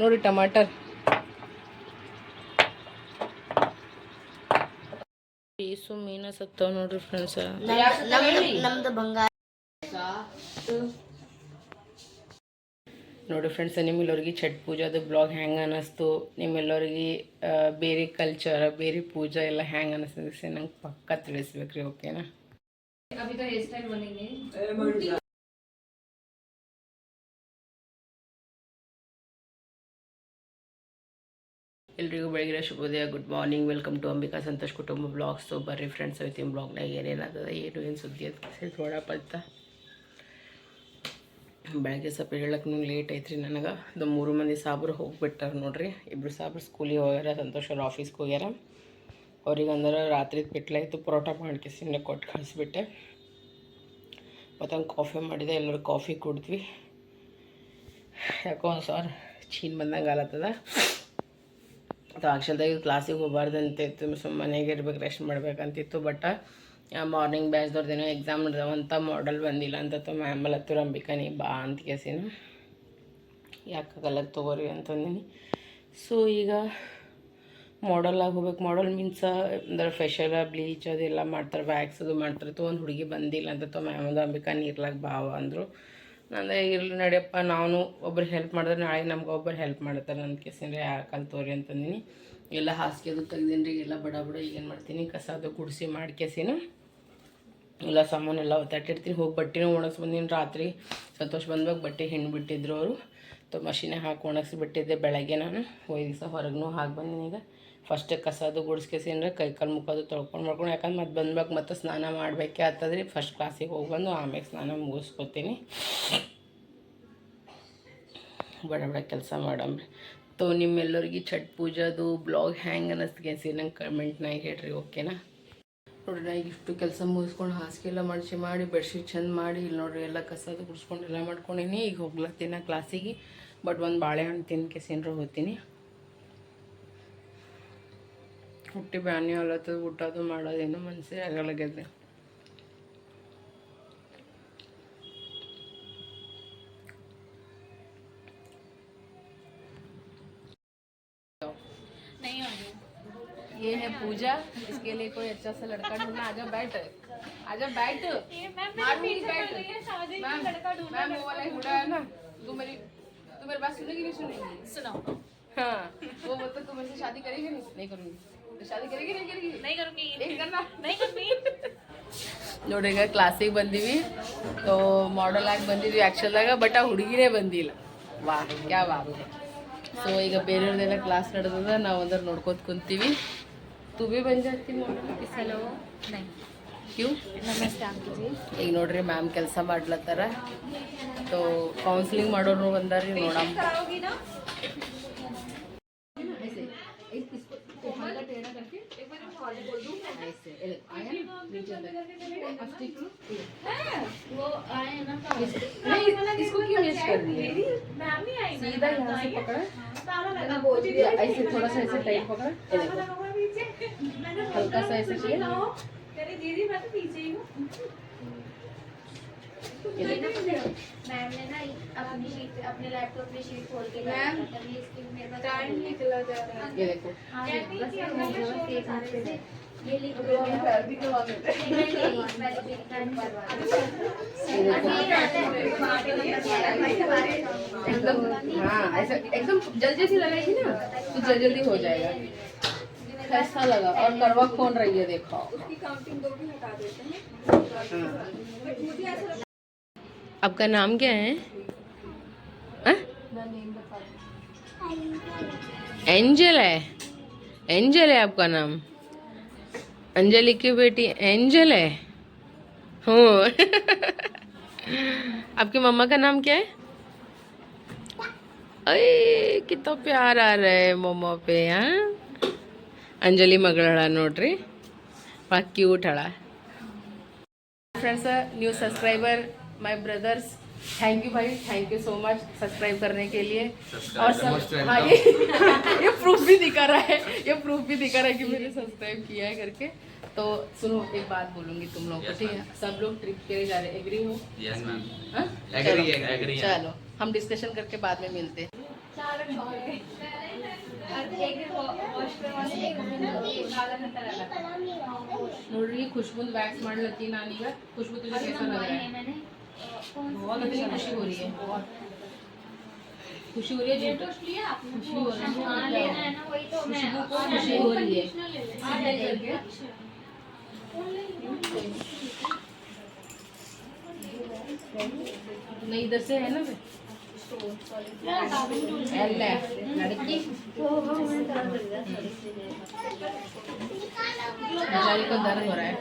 ನೋಡಿ ಟಮಾಟರ್. ಪೀಸು ಮೀನ ಸತ್ತವ ನೋಡ್ರಿ ಫ್ರೆಂಡ್ಸ್ ನಮ್ದು ಬಂಗಾರ. ನೋಡಿ ಫ್ರೆಂಡ್ಸ್ ನಿಮ್ಮೆಲ್ಲರಿಗೆ ಛಟ್ ಪೂಜಾದ ಬ್ಲಾಗ್ ಹೆಂಗೆ ಅನ್ನಿಸ್ತು ನಿಮ್ಮೆಲ್ಲರಿಗೆ ಬೇರೆ ಕಲ್ಚರ್ ಬೇರೆ ಪೂಜಾ ಎಲ್ಲ ಹೆಂಗೆ ಅನ್ನಿಸ್ತದೆ ನಂಗೆ ಪಕ್ಕ ತಿಳಿಸ್ಬೇಕ್ರಿ ಓಕೆನಾ ಎಲ್ರಿಗೂ ಬೆಳಗಿನ ಶುಭೋದಯ good morning welcome to Ambika Santosh ಕುಟುಂಬ ಬ್ಲಾಗ್ಸ್ ಬರ್ರಿ ಫ್ರೆಂಡ್ಸ್ ಇವತ್ತಿನ ಬ್ಲಾಗ್ನಾಗ ಏನೇನಾಗ್ತದೆ, ಏನು ಏನು ಸುದ್ದಿ ಅಂತ ನೋಡಪ್ಪತ್ತ ಬೆಳಗ್ಗೆ ಸ್ವಲ್ಪ ಹೇಳಕ್ಕೆ ಲೇಟ್ ಐತ್ರಿ ನನಗೆ. ಅದು ಮೂರು ಮಂದಿ ಸಾಬ್ರು ಹೋಗ್ಬಿಟ್ಟಾರ ನೋಡ್ರಿ. ಇಬ್ಬರು ಸಾಬ್ರು ಸ್ಕೂಲಿಗೆ ಹೋಗ್ಯಾರ, ಸಂತೋಷ್ ಅವ್ರ ಆಫೀಸ್ಗೆ ಹೋಗ್ಯಾರ. ಅವ್ರಿಗೆ ಅಂದ್ರೆ ರಾತ್ರಿ ಬಿಟ್ಲಾಯ್ತು ಪರೋಟ ಮಾಡ್ಕೆಸಿನ ಕೊಟ್ಟು ಕಳಿಸ್ಬಿಟ್ಟೆ. ಮತ್ತು ಕಾಫಿ ಮಾಡಿದೆ, ಎಲ್ಲರೂ ಕಾಫಿ ಕುಡಿದ್ವಿ. ಯಾಕೋ ಸರ್, ಚೀನ್ ಬಂದಂಗೆ ಆಲತ್ತದ. ಅದು ಆಕ್ಷಲ್ದಾಗ ಕ್ಲಾಸಿಗೆ ಹೋಗ್ಬಾರ್ದಂತ ಇತ್ತು ಸುಮ್ಮನೆ ಮನೆಗೆ ಇರ್ಬೇಕು ರೆಸ್ಟ್ ಮಾಡ್ಬೇಕಂತಿತ್ತು ಬಟ್ ಮಾರ್ನಿಂಗ್ ಬ್ಯಾಚ್ದವ್ರದ್ದೇನೋ ಎಕ್ಸಾಮ್ ನಡೆದವಂತ ಮಾಡಲ್ ಬಂದಿಲ್ಲ ಅಂತ ಮ್ಯಾಮ್ ಹತ್ತಿರ ಅಂಬಿಕಾ, ನೀ ಬಾ ಅಂತ ಕೇಸಿನ ಯಾಕಾಗಲ್ಲ ತೊಗೋರಿ ಅಂತಂದಿನಿ ಸೊ ಈಗ ಮಾಡಲಾಗಿ ಹೋಗ್ಬೇಕು ಮಾಡಲ್ ಮೀನ್ಸ್ ಅಂದ್ರೆ ಫೆಷಲ್ ಬ್ಲೀಚ್ ಅದೆಲ್ಲ ಮಾಡ್ತಾರೆ ವ್ಯಾಕ್ಸ್ ಅದು ಮಾಡ್ತಾರೆ ತೊಗೊಂಡು ಹುಡುಗಿ ಬಂದಿಲ್ಲ ಅಂತ ತೊ ಮ್ಯಾಮ್ ಅದು ಅಂಬಿಕಾ, ನೀರ್ಲಾಗ ಬಾವ ಅಂದರು. ನಂದೇ ಇರಲಿ ನಡೆಯಪ್ಪ ನಾನು ಒಬ್ರು ಹೆಲ್ಪ್ ಮಾಡಿದ್ರೆ ನಾಳೆ ನಮ್ಗೆ ಒಬ್ಬರು ಹೆಲ್ಪ್ ಮಾಡ್ತಾರೆ. ನನ್ನ ಕೇಸಿಂದ್ರೆ ಯಾಕಂತ ತೋರಿ ಅಂತಂದಿನಿ. ಎಲ್ಲ ಹಾಸಿಗೆ ಅದು ರೀ ಎಲ್ಲ ಬಡ ಬಡ ಈಗೇನು ಮಾಡ್ತೀನಿ. ಕಸ ಅದು ಗುಡಿಸಿ ಕೆಸಿನ. ಎಲ್ಲ ಸಾಮಾನೆಲ್ಲ ಒತ್ತಾಟಿರ್ತೀನಿ ಹೋಗಿ ಬಟ್ಟೆನೂ ಒಣಗಿಸಿ ಬಂದೀನಿ ರಾತ್ರಿ. ಸಂತೋಷ ಬಂದ್ವಾಗ ಬಟ್ಟೆ ಹಿಂಡು ಬಿಟ್ಟಿದ್ರು ಅವರು. ತೊ ಮಷಿನೇ ಹಾಕಿ ಒಣಗಿಸಿ ಬಿಟ್ಟಿದ್ದೆ ಬೆಳಗ್ಗೆ ನಾನು. ಹೋಗಿ ದಿವಸ ಹೊರಗೂ ಹಾಕಿ ಬಂದೀನಿ ಈಗ. ಫಸ್ಟ್ ಕಸ ಅದು ಗುಡಿಸ್ಕೇಸಿಂದ್ರೆ ಕೈ ಕಾಲು ಮುಖದು ತೊಳ್ಕೊಂಡು ಮಾಡ್ಕೊಂಡು, ಯಾಕಂದ್ರೆ ಮತ್ತೆ ಬಂದ್ಬೇಕು ಮತ್ತೆ ಸ್ನಾನ ಮಾಡಬೇಕೆ ಆಗ್ತದ್ರಿ ಫಸ್ಟ್ ಕ್ಲಾಸಿಗೆ ಹೋಗಿ ಬಂದು ಆಮೇಲೆ ಸ್ನಾನ ಮುಗಿಸ್ಕೊತೀನಿ. ಬಡ ಬಡ ಕೆಲಸ ಮಾಡಮ್ರಿ ತೋ ನಿಮ್ಮೆಲ್ಲರಿಗೆ ಛಟ್ ಪೂಜಾದು ಬ್ಲಾಗ್ ಹ್ಯಾಂಗೆ ಅನ್ನಿಸ್ತು ನಂಗೆ ಕಮೆಂಟ್ನಾಗ ಹೇಳ್ರಿ ಓಕೆನಾ ನೋಡ್ರಿ, ನಾ ಈಗ ಇಷ್ಟು ಕೆಲಸ ಮುಗಿಸ್ಕೊಂಡು ಹಾಸಿಗೆ ಎಲ್ಲ ಮಡಿಸಿ ಮಾಡಿ ಬೆಡ್ಶೀಟ್ ಚೆಂದ ಮಾಡಿ ಇಲ್ಲಿ ನೋಡ್ರಿ ಎಲ್ಲ ಕಸದು ಗುಡಿಸ್ಕೊಂಡು ಎಲ್ಲ ಮಾಡ್ಕೊಂಡಿನಿ. ಈಗ ಹೋಗ್ಲತ್ತೀನಿ ಕ್ಲಾಸಿಗೆ ಬಟ್ ಒಂದು ಬಾಳೆಹಣ್ಣು ತಿನ್ ಕೆಸಿನ್ರ ಹೋಗ್ತೀನಿ. ಹುಟ್ಟಿ ಬ್ಯಾನಿ ಹೊಲತ್ತದ ಊಟ ಅದು ಮಾಡೋದೇನು ಮನಸ್ಸೇ ಆಗಲಾಗ್ಯದ ये है पूजा इसके लिए कोई अच्छा सा लड़का ढूंढना आजा बैठ आजा बैठ मारूंगी बैठ मैम मैम वो वाला हुडा है ना तू मेरी तू मेरी बात सुनेगी नहीं सुनेगी सुनाओ हाँ वो मतलब तू मेरे से शादी करेगी नहीं नहीं करूंगी ನೋಡಿ ಈಗ ಕ್ಲಾಸಿಗೆ ಬಂದೀವಿ. ಸೊ ಮಾಡಲ್ ಆಗಿ ಬಂದಿದ್ವಿ ಆ್ಯಕ್ಷನ್ದಾಗ ಬಟ್ ಆ ಹುಡುಗಿನೇ ಬಂದಿಲ್ಲ. ವಾ ಯಾವ ಸೊ ಈಗ ಬೇರೆಯವ್ರದ್ದೆಲ್ಲ ಕ್ಲಾಸ್ ನಡೆದ ನಾವು ಅಂದ್ರೆ ನೋಡ್ಕೊತ ಕುಂತೀವಿ. ತುಬಿ ಬಂದಿರ್ತೀವಿ ಈಗ ನೋಡ್ರಿ ಮ್ಯಾಮ್ ಕೆಲಸ ಮಾಡ್ಲತ್ತಾರ. ಸೊ ಕೌನ್ಸಿಲಿಂಗ್ ಮಾಡೋರು ಬಂದಾರಿ ನೋಡಮ್ಮ ये देखो आयन नीचे तक अब ठीक है वो आए ना नहीं इसको क्यों मिस कर रही है मैम ही आई सीधा यहाँ से पकड़ा ताला लगा बोझ दिया ऐसे थोड़ा सा ऐसे टाइट पकड़ा ये देखो हल्का सा ऐसे किया तेरी दीदी मैं तो पीछे ही हूँ मैम ने ना अपनी शीट अपने लैपटॉप में शीट खोल के मैम टाइम निकला जा रहा है ये देखो हाँ हाँ, एकदम जल्दी सी लगाई थी ना तो जल्दी जल्दी हो जाएगा। कैसा लगा, और करवा फ़ोन रही है, देखो। आपका नाम क्या है? हाँ? एंजल है। एंजल है आपका नाम? अंजलि की बेटी एंजल है हूँ आपकी मम्मा का नाम क्या है अरे कितना प्यार आ रहा है मम्मा पे हाँ ಅಂಜಲಿ ಮಗಳ ನೋಡ್ರಿ ಭಾಳ cute ಹಳ friends new subscriber my brothers thank you भाई thank you so much subscribe करने के लिए और सब हाँ ये ये प्रूफ भी दिखा रहा है ये प्रूफ भी दिखा रहा है कि मैंने सब्सक्राइब किया है करके तो सुनो एक बात बोलूंगी तुम लोग को Yes, ठीक है सब लोग ट्रिप के लिए जा रहे एग्री हो यस मैम हाँ? Agree चलो, है, agree है। चलो हम डिस्कशन करके बाद में मिलते हैं ನೋಡ್ರಿ ಖುಷ್ಬುಂದ್ ವ್ಯಾಕ್ಸ್ ಮಾಡ್ಲತ್ತಿ ನಾನೀಗ ಖುಷ್ಬು तुझे कैसा लग रहा है मैंने बहुत अच्छी खुशी हो रही है खुशी हो रही है जी खुशी हो रही है हाँ लेना है ना वही तो मैं खुशबू को खुशी हो रही है नहीं इधर से है ना है, लड़की? को दर्द हो रहा है।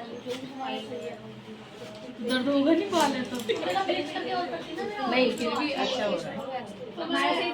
दर्द होगा नहीं पाले तो। नहीं फिर भी अच्छा हो रहा है।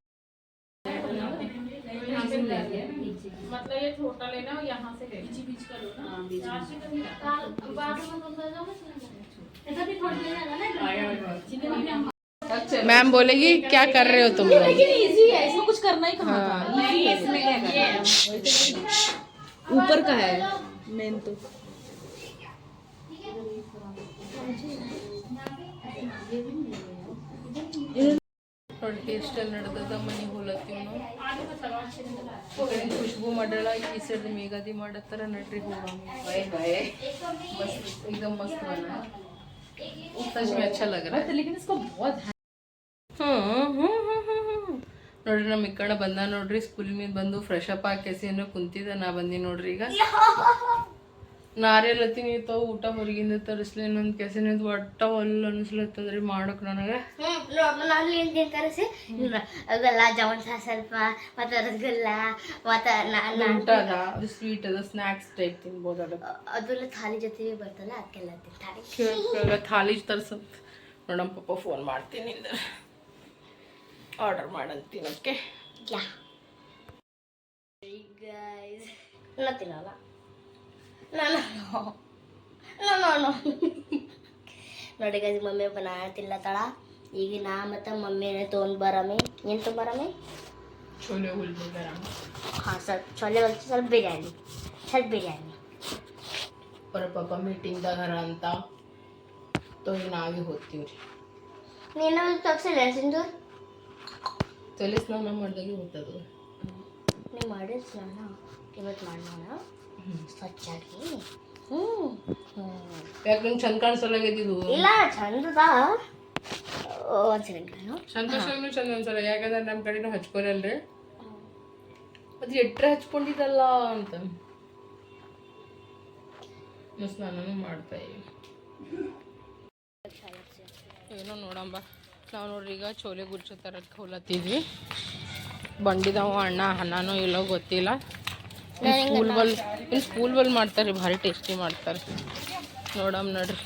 छोटा लेना और यहाँ से बीच बीच का लो ना। हाँ, हाँ, ऐसा भी थोड़ी ना मैम बोलेगी क्या कर रहे हो तुम लोग? लेकिन इजी है इसमें कुछ करना ही कहाँ था। हाँ। तो ऊपर का है मेन तो। ರೊಟ್ಟಿ ಎಷ್ಟೆಲ್ಲ ನಡೆದದ ಮನೆಗೆ ಹೋಲತ್ತೀವಿ ನಾವು ಖುಷ್ಬು ಮಾಡಲ್ಲ ಈ ಸೈಡ್ ಮೇಗದಿ ಮಾಡತ್ತಾರ ನಡ್ರಿ ಹೋಗೋಣ. ಮಸ್ತ್ ಈಗ ಮಸ್ತ್ ಬನ ತಜ್ಮೆ ಅಚ್ಚ ಲಗ ಹ್ಞೂ ನೋಡ್ರಿ ನಮ್ಮ ಇಕ್ಕಣ ಬಂದ ನೋಡ್ರಿ ಸ್ಕೂಲ್ ಮೇಲೆ ಬಂದು ಫ್ರೆಶ್ ಅಪ್ ಹಾಕೇಸಿ ಏನೋ ಕುಂತಿದ್ದ ನಾ ಬಂದಿ ನೋಡ್ರಿ ಈಗ. ನಾರೆಲ್ಲತ್ತೀನಿ ತೋ ಊಟ ಹೊರಗಿಂದ ತರಿಸ್ಲಿ ನಂದು ಕೆಸಿನಿಂದ ಒಟ್ಟ ಒಲ್ಲ ಅನ್ಸ್ಲತ್ತದ್ರಿ ಮಾಡಕ್ ನನಗೆ. ಅಲ್ಲಿ ಏನು ಕರೆಸಿ ಗುಲಾಬ್ ಜಾಮೂನ್ ಸ್ವಲ್ಪ ಮತ್ತು ರಸಗುಲ್ಲ ಮತ್ತು ಊಟ ಅದ ಅದು ಸ್ವೀಟ್ ಅದ ಸ್ನ್ಯಾಕ್ಸ್ ಟೈಪ್ ತಿನ್ಬೋದು ಅದು ಅದೆಲ್ಲ ಥಾಲಿ ಜೊತೆಗೆ ಬರ್ತಲ್ಲ ಅದಕ್ಕೆಲ್ಲ ತಿಂತಾರೆ. ಥಾಲಿ ತರ್ಸಂತ ನೋಡಮ್ಮ ಪಪ್ಪ ಫೋನ್ ಮಾಡ್ತೀನಿ ಆರ್ಡರ್ ಮಾಡಂತೀನಿ ಓಕೆ ಯಾ. ಗೈಸ್ ನಾನು ತಿನ್ನಲ್ಲ. ನಾನು ನಾನು ನೋಡಿ ಗೈಸ್ ಮಮ್ಮಿ ಬನಾನ ತಿನ್ಲತ್ತಾಳ ಈಗ ನಾ ಮತ್ತು ಮಮ್ಮಿನೇ ತೊಗೊಂಡು ಬರಮಿ ಏನು ತೊಗೊಂಬರಮಿ छोले उलटे ಹಾಂ ಸ್ವಲ್ಪ ಚೊಲೆ ಬಲ್ತು ಸ್ವಲ್ಪ ಬಿರಿಯಾನಿ ಸ್ವಲ್ಪ ಬಿರಿಯಾನಿ ಅವ್ರ ಪಪ್ಪ ಮೀಟಿಂಗ್ದಾಗ ಹರ ಅಂತ ತೊ ಈಗ ನಾವೇ ಹೋಗ್ತೀವಿ ರೀ ನೀನು ತಗ್ಸಿಲ್ಲ ಸಿಂಧು ತಲೆ ಸ್ನಾನ ಮಾಡ್ದಾಗೆ ಹೋಗ್ತದ ನೀವು ಮಾಡಿದ ಸ್ನಾನ ಇವತ್ತು ಮಾಡೋಣ ಸ್ವಚ್ಛಾಗಿ ಹ್ಞೂ ಯಾಕೆ ನಂಗೆ ಚಂದ ಕಾಣಿಸಲಾಗೈತಿದು ಇಲ್ಲ ಚಂದದ. ಒಂದು ಸೆಕೆಂಡ್ ನಾನು ಸಂತೋಷನೂ ಚಂದ ಅನ್ಸಲ್ಲ ಯಾಕಂದ್ರೆ ನಮ್ಮ ಕಡೆನೂ ಹಚ್ಕೊರಲ್ರಿ ಅದು ಎಟ್ರೆ ಹಚ್ಕೊಂಡಿದ್ದಲ್ಲ ಅಂತ. ಸ್ನಾನನೂ ಮಾಡ್ತಾ ಏನೋ ನೋಡಂಬ ನಾವು ನೋಡ್ರಿ ಈಗ ಚೋಲೆ ಗುರ್ಚು ತರಕ್ಕೆ ಹೋಲತ್ತಿದ್ವಿ. ಬಂಡಿದವ ಅಣ್ಣ ಅನ್ನನೋ ಇಲ್ಲೋ ಗೊತ್ತಿಲ್ಲ. ಸ್ಕೂಲ್ ಬಲ್ ಇಲ್ಲಿ ಸ್ಕೂಲ್ ಬಲ್ ಮಾಡ್ತಾರೆ ಭಾರಿ ಟೇಸ್ಟಿ ಮಾಡ್ತಾರೆ. ನೋಡಮ್ ನೋಡ್ರಿ.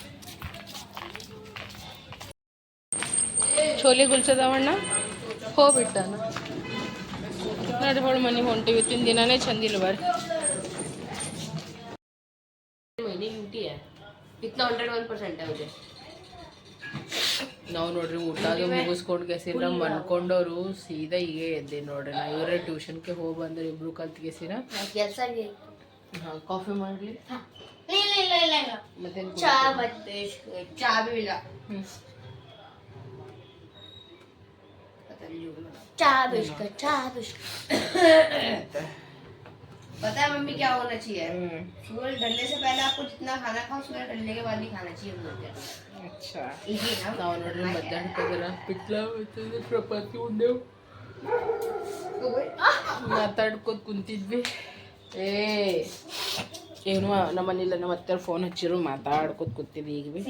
ಚೋಲೆ ಗುಲ್ಸದವಣ್ಣ? ಹೋಗ್ಬಿಟ್ಟಾನ. ನೋಡಿ ಹೊಳ್ ಮನೆ ಹೊಂಟಿವಿ ಇವತ್ತಿನ ದಿನನೇ ಚಂದಿಲ್ಲ ಬರ್ರಿ ನಾವು ನೋಡ್ರಿ ಊಟ ಅದು ಮುಗಿಸ್ಕೊಂಡು ಕೆಸಿರ ಮನ್ಕೊಂಡವ್ರು ಸೀದಾ ಈಗ ಎದ್ದೆ ನೋಡ್ರಿ ನಾ ಇವರೇ ಟ್ಯೂಷನ್ಗೆ ಹೋಗಿ ಬಂದ್ರೆ ಇಬ್ರು ಕಲ್ತ್ ಕೆಸಿರ ಕೆಲಸ ಹಾಂ ಕಾಫಿ ಮಾಡಲಿ ಇಲ್ಲ ಇಲ್ಲ ಇಲ್ಲ ಇಲ್ಲ ಮತ್ತೇನು ಚಾ ಮತ್ತೆ ಚಾ ಬಿ ಇಲ್ಲ ಹ್ಞೂ चा बिस्कुट चा बिस्कुट पता है मम्मी क्या होना चाहिए हम्म, सूरज ढलने से पहले आपको जितना खाना खाओ सूरज ढलने के बाद ही खाना चाहिए ಅಚ್ಚಾ ನಾವು ನೋಡ್ರಿ ಮಧ್ಯಾಹ್ನ ಕದರ ಪಿಟ್ಲ ಪ್ರಪತಿ ಉಂಡೆವು ಮಾತಾಡ್ಕೋತ ಕುಂತಿದ್ವಿ. ಏ ಏನು ನಮ್ಮ ಮನೇಲಿ ನಮ್ಮ ಹತ್ತಿರ ಫೋನ್ ಹಚ್ಚಿರು ಮಾತಾಡ್ಕೋತ ಕೂತಿದ್ವಿ ಈಗ ಭೀ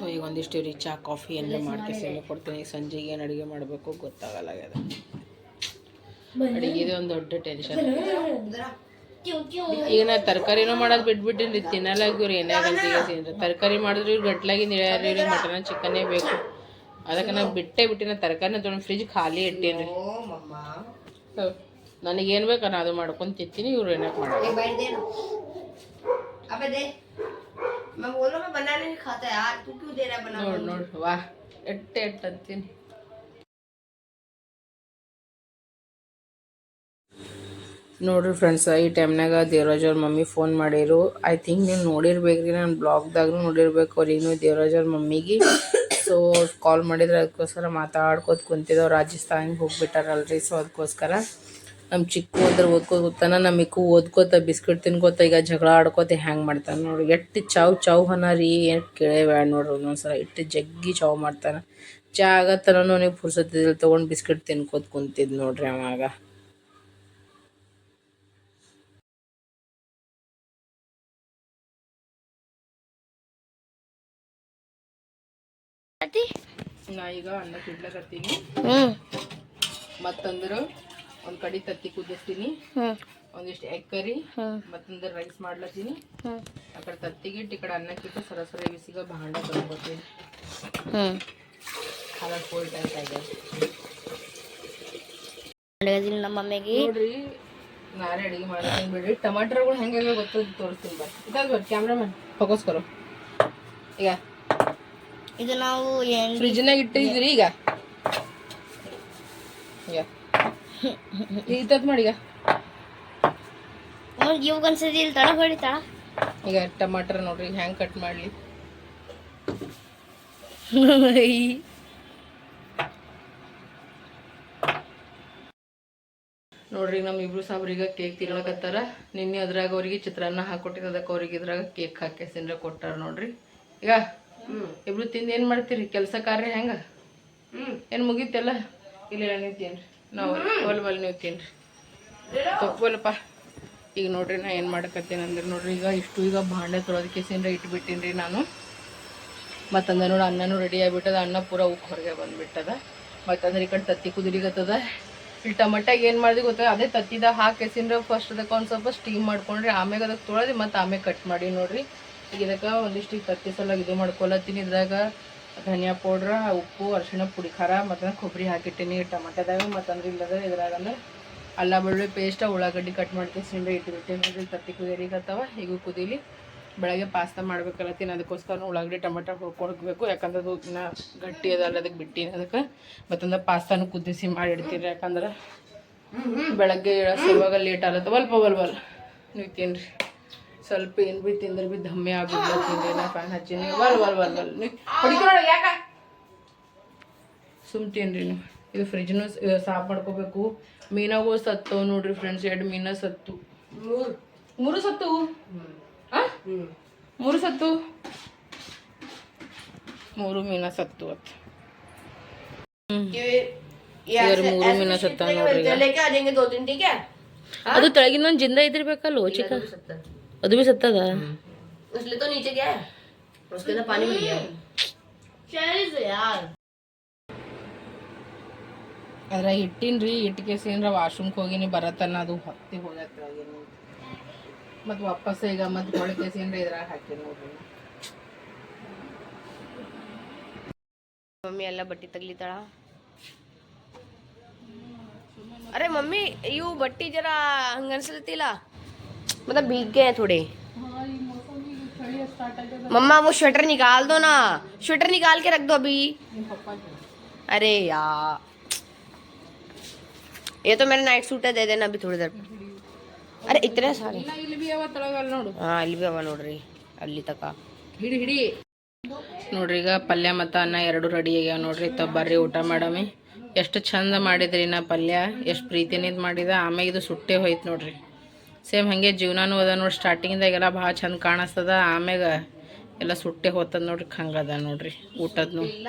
ತೋ ಈಗ ಒಂದಿಷ್ಟು ರೀ ಚಾ ಕಾಫಿ ಎಲ್ಲ ಮಾಡ್ಕೊಂಡು ಕೊಡ್ತೀನಿ. ಈಗ ಸಂಜೆಗೆ ಏನು ಅಡುಗೆ ಮಾಡಬೇಕು ಗೊತ್ತಾಗಲ್ಲ ಅಡುಗೆದು ಒಂದು ದೊಡ್ಡ ಟೆನ್ಷನ್ ಈಗ ನಾ ತರಕಾರಿನೂ ಮಾಡೋದು ಬಿಟ್ಬಿಟ್ಟಿನಿ ತಿನ್ನಲಾಗ್ಯವ್ರು ಏನಾಗಲ್ಲ ಈಗ ತಿಂದ್ರೆ ತರಕಾರಿ ಮಾಡಿದ್ರು ಇವ್ರು ಗಟ್ಟಲಾಗಿ ನೀಳ್ಯಾರ ಇವ್ರಿಗೆ ಮಟನ ಚಿಕನ್ನೇ ಬೇಕು. ಅದಕ್ಕೆ ನಾ ಬಿಟ್ಟೆ ಬಿಟ್ಟಿನ ತರಕಾರಿನ ತೊಗೊಂಡು ಫ್ರಿಜ್ ಖಾಲಿ ಇಟ್ಟೇನಿ. ನನಗೇನು ಬೇಕು ನಾನು ಅದು ಮಾಡ್ಕೊಂಡು ತಿಂತೀನಿ ಇವ್ರು ಏನಕ್ಕೆ ನೋಡಿ ನೋಡಿ ವಾ ಎಟ್ಟೆ ಎಟ್ಟು ಅಂತೀನಿ ನೋಡ್ರಿ ಫ್ರೆಂಡ್ಸ್ ಈ ಟೈಮ್ನಾಗ ದೇವರಾಜ್ ಅವ್ರ ಮಮ್ಮಿ ಫೋನ್ ಮಾಡಿರು. ಐ ಥಿಂಕ್ ನೀವು ನೋಡಿರ್ಬೇಕ್ರಿ, ನಾನು ಬ್ಲಾಗ್ದಾಗೂ ನೋಡಿರ್ಬೇಕು ಅವ್ರಿಗೂ ದೇವರಾಜ್ ಅವ್ರ ಮಮ್ಮಿಗೆ. ಸೊ ಕಾಲ್ ಮಾಡಿದ್ರೆ ಅದಕ್ಕೋಸ್ಕರ ಮಾತಾಡ್ಕೋತ ಕುಂತಿದ್ದವು ರಾಜಸ್ಥಾನಿಗೆ ಹೋಗ್ಬಿಟ್ಟಾರಲ್ರಿ. ಸೊ ಅದಕ್ಕೋಸ್ಕರ ನಮ್ಮ ಚಿಕ್ಕ ಹೋದ್ರೆ ಓದ್ಕೋತ ಕೂತಾನ ನಮ್ಮ ಇಕ್ಕು ಓದ್ಕೋತ, ಬಿಸ್ಕಿಟ್ ತಿನ್ಕೋತ, ಈಗ ಜಗಳ ಆಡ್ಕೋತ ಹ್ಯಾಂಗೆ ಮಾಡ್ತಾನೆ ನೋಡಿ ಎಟ್ಟು ಚಾವ್ ಚಾವ್ ಹನ ರೀ, ಏನು ಕೇಳೇ ಬೇಡ ನೋಡ್ರಿ ಒಂದೊಂದ್ಸಲ. ಇಟ್ಟು ಜಗ್ಗಿ ಚಾವ್ ಮಾಡ್ತಾನೆ. ಚಾ ಆಗತ್ತನ ಅವನಿಗೆ ಪುರ್ಸತ್ತಿದ್ದಿಲ್ಲ ತೊಗೊಂಡು ಬಿಸ್ಕಿಟ್ ತಿನ್ಕೋತ ಕುಂತಿದ್ದು ನೋಡ್ರಿ ಅವಾಗ. ಅತಿ ನಾ ಈಗ ಅನ್ನ ಕಿಡ್ಲಕತ್ತೀನಿ ಹ್ಮ್. ಮತ್ತಂದ್ರೆ ಒಂದ್ ಕಡೆ ತತ್ತಿ ಕುದಿಸ್ತೀನಿ. ಹ್ಮ್. ಒಂದಿಷ್ಟು ಎಗ್ ಕರಿ ಮತ್ತೊಂದು ರೈಸ್ ಮಾಡ್ಲತ್ತೀನಿ. ಹ್ಮ್. ಆ ಕಡೆ ತತ್ತಿಗೆ ಇಟ್ಟು ಈ ಕಡೆ ಅನ್ನಕ್ಕಿಟ್ಟು ಸರಸರ ಬಿಸಿಗ ಭಾಂಡ ತೊಗೊಂಡ್ಬರ್ತೀನಿ ಹ್ಮ್. ಕಲರ್ ಫೋಲ್ಡ್ ಅಂತ ಇದೆ ನಮ್ಮ ಮಮ್ಮಿಗೆ. ನೋಡ್ರಿ ನಾನೇ ಅಡಿಗೆ ಮಾಡ್ತೀನಿ ಬಿಡ್ರಿ. ಟಮಾಟರ್ಗಳು ಹೆಂಗೆ ಗೊತ್ತದ ತೋರಿಸ್ತೀನಿ ಬಾ. ಇದಾಗ ಕ್ಯಾಮ್ರಾಮನ್ ಫೋಕಸ್ ಕರೋ ಈಗ. ಇದು ನಾವು ಫ್ರಿಜ್ ಫ್ರಿಜ್ನಾಗ ಇಟ್ಟಿದ್ರಿ ಈಗ? ಈಗ ಈಗ ತತ್ ಮಾಡಿ ಈಗ. ಇವಾಗ ಅನ್ಸದಿ ಇಲ್ಲಿ ತಳ ಹೊಡಿತಾಳ ಈಗ ಟಮಾಟರ್ ನೋಡ್ರಿ ಹ್ಯಾಂಗ್ ಕಟ್ ಮಾಡ್ಲಿ. ನೋಡ್ರಿ ನಮ್ಮ ಇಬ್ರು ಸಾಬ್ರಿಗೆ ಕೇಕ್ ತಿನ್ನಕತ್ತಾರ ನಿನ್ನೆ ಅದ್ರಾಗ ಅವ್ರಿಗೆ ಚಿತ್ರಾನ್ನ ಹಾಕೊಟ್ಟಿದ್ದಕ್ಕೆ ಅವ್ರಿಗೆ ಇದ್ರಾಗ ಕೇಕ್ ಹಾಕಿ ಸಿಂದ್ರ ಕೊಟ್ಟಾರ ನೋಡ್ರಿ. ಈಗ ಇಬ್ರು ತಿಂದು ಏನು ಮಾಡ್ತೀರಿ? ಕೆಲಸ ಕಾರ್ಯ ಹೆಂಗ? ಏನು ಮುಗೀತಲ್ಲ? ಇಲ್ಲ ನೀವು ತಿನ್ರಿ. ನಾವು ಒಲ್ ಬಲ್ ನೀವು ತಿನ್ರಿ. ತಪ್ಪಲ್ಲಪ್ಪ ಈಗ ನೋಡ್ರಿ ನಾ ಏನು ಮಾಡಕತ್ತೇನೆ ಅಂದ್ರೆ ನೋಡ್ರಿ ಈಗ ಇಷ್ಟು ಈಗ ಭಾಂಡೆ ತೊಳೋದಕ್ಕೆ ಸಿಂದ್ರ ಇಟ್ಬಿಟ್ಟಿನ್ರಿ ನಾನು. ಮತ್ತಂದ ನೋಡಿ ಅನ್ನನೂ ರೆಡಿ ಆಗಿಬಿಟ್ಟದ ಅನ್ನ ಪೂರ ಉಕ್ಕ ಹೊರಗೆ ಬಂದ್ಬಿಟ್ಟದ. ಮತ್ತಂದ್ರೆ ಈ ಕಡೆ ತತ್ತಿ ಕುದುರಿಗತ್ತದ. ಇಲ್ಲಿ ಟಮಟ್ಯಾಗ ಏನು ಮಾಡಿದ್ವಿ ಗೊತ್ತಾ? ಅದೇ ತತ್ತಿದಾಗ ಹಾಕಿ ಎಸಿಂದ್ರ ಫಸ್ಟ್ ಅದಕ್ಕೆ ಒಂದು ಸ್ವಲ್ಪ ಸ್ಟೀಮ್ ಮಾಡ್ಕೊಂಡ್ರಿ ಆಮ್ಯಾಗ ಅದಕ್ಕೆ ತೊಳೆದು ಮತ್ತು ಆಮೇಲೆ ಕಟ್ ಮಾಡಿ ನೋಡ್ರಿ. ಈಗ ಇದಕ್ಕೆ ಒಂದಿಷ್ಟು ಈಗ ತತ್ತಿ ಸಲ ಇದು ಮಾಡ್ಕೊಳತ್ತೀನಿ ಇದ್ರಾಗ ಧನಿಯಾ ಪೌಡ್ರ, ಉಪ್ಪು, ಅರಿಶಿಣ ಪುಡಿ, ಖಾರ ಮತ್ತು ಕೊಬ್ಬರಿ ಹಾಕಿಟ್ಟಿನಿ. ಟಮಾಟದಾಗ ಮತ್ತಂದ್ರೆ ಇಲ್ಲದ್ರೆ ಇದ್ರಾಗ ಅಂದ್ರೆ ಅಲ್ಲ ಬೆಳ್ಳುಳ್ಳಿ ಪೇಸ್ಟ್ ಉಳ್ಳಾಗಡ್ಡಿ ಕಟ್ ಮಾಡ್ತೀನಿ ಸಿಂಬೆ ಇಟ್ಟಿರ್ತೀನಿ ನೋಡ್ರಿ ತತ್ತಿ ಕುದಿಯಲಿಕತ್ತವ ಹೀಗೂ ಕುದೀಲಿ ಬೆಳಗ್ಗೆ ಪಾಸ್ತಾ ಮಾಡ್ಬೇಕಲ್ಲತ್ತೀನಿ ಅದಕ್ಕೋಸ್ಕರ ಉಳ್ಳಾಗಡ್ಡಿ, ಟೊಮೆಟೊ ಹುರ್ಕೊಡ್ಬೇಕು. ಯಾಕಂದ್ರೆ ಅದು ಇನ್ನ ಗಟ್ಟಿ ಅದಲ್ಲ ಅದಕ್ಕೆ ಬಿಟ್ಟಿನಿ ಅದಕ್ಕೆ. ಮತ್ತಂದ್ರೆ ಪಾಸ್ತಾನು ಕುದಿಸಿ ಮಾಡಿ ಇಡ್ತೀರಿ ಯಾಕಂದ್ರೆ ಬೆಳಗ್ಗೆ ಏಳೋವಾಗ ಲೇಟ್ ಆಗತ್ತೆ ವಲ್ಪ ವಲ್ ವಲ್ ನೀವು ತಿನ್ರಿ. ಸ್ವಲ್ಪ ಏನ್ ಬಿ ತಿಂದ್ರ ಬಿ ದಮ್ಮೆ ಆಗ್ಬಿಡ್ಲ ತಿಂದ್ರೆ ಫ್ಯಾನ್ ಹಚ್ಚಿನಿ ವಲ್ ವಲ್ ವಲ್ ವಲ್. ಯಾಕ? ಸುಮ್ ತಿನ್ರಿ ನೀವು. ಇದು ಫ್ರಿಜ್ನು ಸಾಫ್ ಮಾಡ್ಕೋಬೇಕು. ಮೀನಾಗಳು ಸತ್ತು ನೋಡ್ರಿ ಫ್ರೆಂಡ್ಸ್ ಎರಡು ಮೀನ ಸತ್ತು. ಮೂರು. ಮೂರು ಸತ್ತು? ಮೂರು ಸತ್ತು? ಮೂರು ಮೀನ ಸತ್ತು ಅತ್ತ ಮೂರು ಮೀನ ಸತ್ತ ನೋಡ್ರಿ ಅದು ತೆಳಗಿನ ಒಂದು ಜಿಂದ ಇದ್ರಬೇಕಲ್ಲ ಚಿಕ್ಕ ಅದು ಭೀ ಸತ್ತದ इसलिए तो नीचे गया है उसके अंदर पानी मिल गया यार ಅದ್ರ ಇಟ್ಟಿನ್ರಿ ಇಟ್ಟಿಗೆ ಏನ್ರ ವಾಶ್ರೂಮ್ಗೆ ಹೋಗಿನಿ ಬರತನ ಅದು ಹೊತ್ತಿ ಹೋಗತ್ತೆ ಮತ್ತು ವಾಪಸ್ ಈಗ ಮತ್ತೆ ಹೊಳಕೆ ಏನ್ರ ಇದ್ರಾಗ ಹಾಕಿ ನೋಡ್ರಿ ಮಮ್ಮಿ ಎಲ್ಲ ಬಟ್ಟೆ ತೆಗ್ಲಿತಾಳ अरे मम्मी यू बट्टी जरा हंग अनसलतीला मतलब भीग गए हैं थोड़े मम्मा वो स्वेटर निकाल दो ना स्वेटर निकाल के रख दो अभी अरे यार ये तो मेरा नाइट सूट है दे देना अभी थोड़ी देर अरे इतने सारे ಇಲ್ಲ ಇಲ್ಲಿ ಬಿ ಅವ ತೊಳಗಲ್ಲ ನೋಡು हाँ ಅಲ್ಲಿ भी ಅವ ನೋಡ್ರಿ ಅಲ್ಲಿ ತಕ ಹಿಡಿ ಹಿಡಿ ನೋಡ್ರಿ ಈಗ ಪಲ್ಯ ಮತ್ತು ಅನ್ನ ಎರಡು ರೆಡಿ ಆಗ್ಯಾವ ನೋಡ್ರಿ ತ ಬರ್ರಿ ಊಟ ಮಾಡಮಿ ಎಷ್ಟು ಚಂದ ಮಾಡಿದ್ರಿ ನಾ ಪಲ್ಯ ಎಷ್ಟು ಪ್ರೀತಿನಿಂದ ಮಾಡಿದ ಆಮ್ಯಾಗ ಇದು ಸುಟ್ಟೆ ಹೋಯ್ತು ನೋಡ್ರಿ ಸೇಮ್ ಹಾಗೆ ಜೀವನನೂ ಅದ ನೋಡಿ ಸ್ಟಾರ್ಟಿಂಗ್ದಾಗೆಲ್ಲ ಭಾಳ ಚಂದ ಕಾಣಿಸ್ತದ. ಆಮ್ಯಾಗ ಎಲ್ಲ ಸುಟ್ಟೆ ಹೋತದ ನೋಡ್ರಿ, ಹಂಗದ ನೋಡ್ರಿ ಇಲ್ಲ.